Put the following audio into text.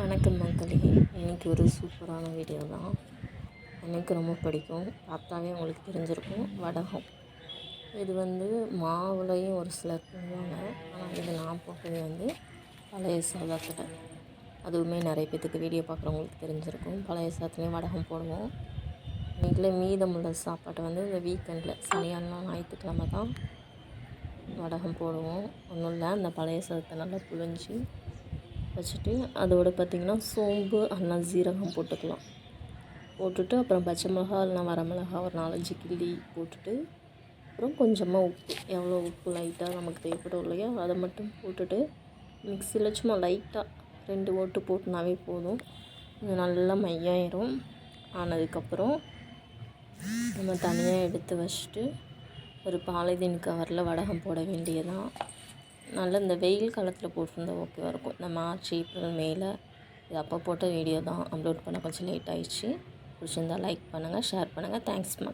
வணக்கம் மக்களே இன்றைக்கி ஒரு சூப்பரான வீடியோ தான். எனக்கு ரொம்ப பிடிக்கும். பார்த்தாவே உங்களுக்கு தெரிஞ்சிருக்கும். வடகம். இது வந்து மாவுலையும் ஒரு சிலர் பண்ணுவாங்க. ஆனால் இது நான் போட்டது வந்து பழைய சாதத்தில் அதுவுமே நிறைய பேத்துக்கு வீடியோ பார்க்குறவங்களுக்கு தெரிஞ்சிருக்கும். பழைய சாதத்துலேயும் வடகம் போடுவோம். இன்றைக்கில் மீதமுள்ள சாப்பாட்டை வந்து இந்த வீக்கெண்டில் சனியானா ஞாயிற்றுக்கிழமை தான் வடகம் போடுவோம். ஒன்றும் இல்லை அந்த பழைய சாதத்தை நல்லா புழிஞ்சு வச்சுட்டு அதோடு பார்த்திங்கன்னா சோம்பு அல்லா ஜீரகம் போட்டுக்கலாம். போட்டுட்டு அப்புறம் பச்சை மிளகா இல்லைனா வரமிளகா ஒரு நாலஞ்சு கிள்ளி போட்டுட்டு அப்புறம் கொஞ்சமாக உப்பு. எவ்வளோ உப்பு லைட்டாக நமக்கு தேவைப்படும் இல்லையா? அதை மட்டும் போட்டுட்டு மிக்சியில் சும்மா லைட்டாக ரெண்டு ஓட்டு போட்டுனாவே போதும். இது நல்லா மையாயிரும். ஆனதுக்கப்புறம் நம்ம தனியாக எடுத்து வச்சுட்டு ஒரு பாலிதீன் கவரில் வடகம் போட வேண்டியதான் நல்ல இந்த வெயில் காலத்தில் போட்டிருந்தா ஓகேவாக இருக்கும். இந்த மார்ச் ஏப்ரல் மேல இது அப்போ போட்ட வீடியோ தான் அப்லோட் பண்ண கொஞ்சம் லேட் ஆயிடுச்சு. பிடிச்சிருந்தா லைக் பண்ணுங்கள் ஷேர் பண்ணுங்கள் தேங்க்ஸ் மேம்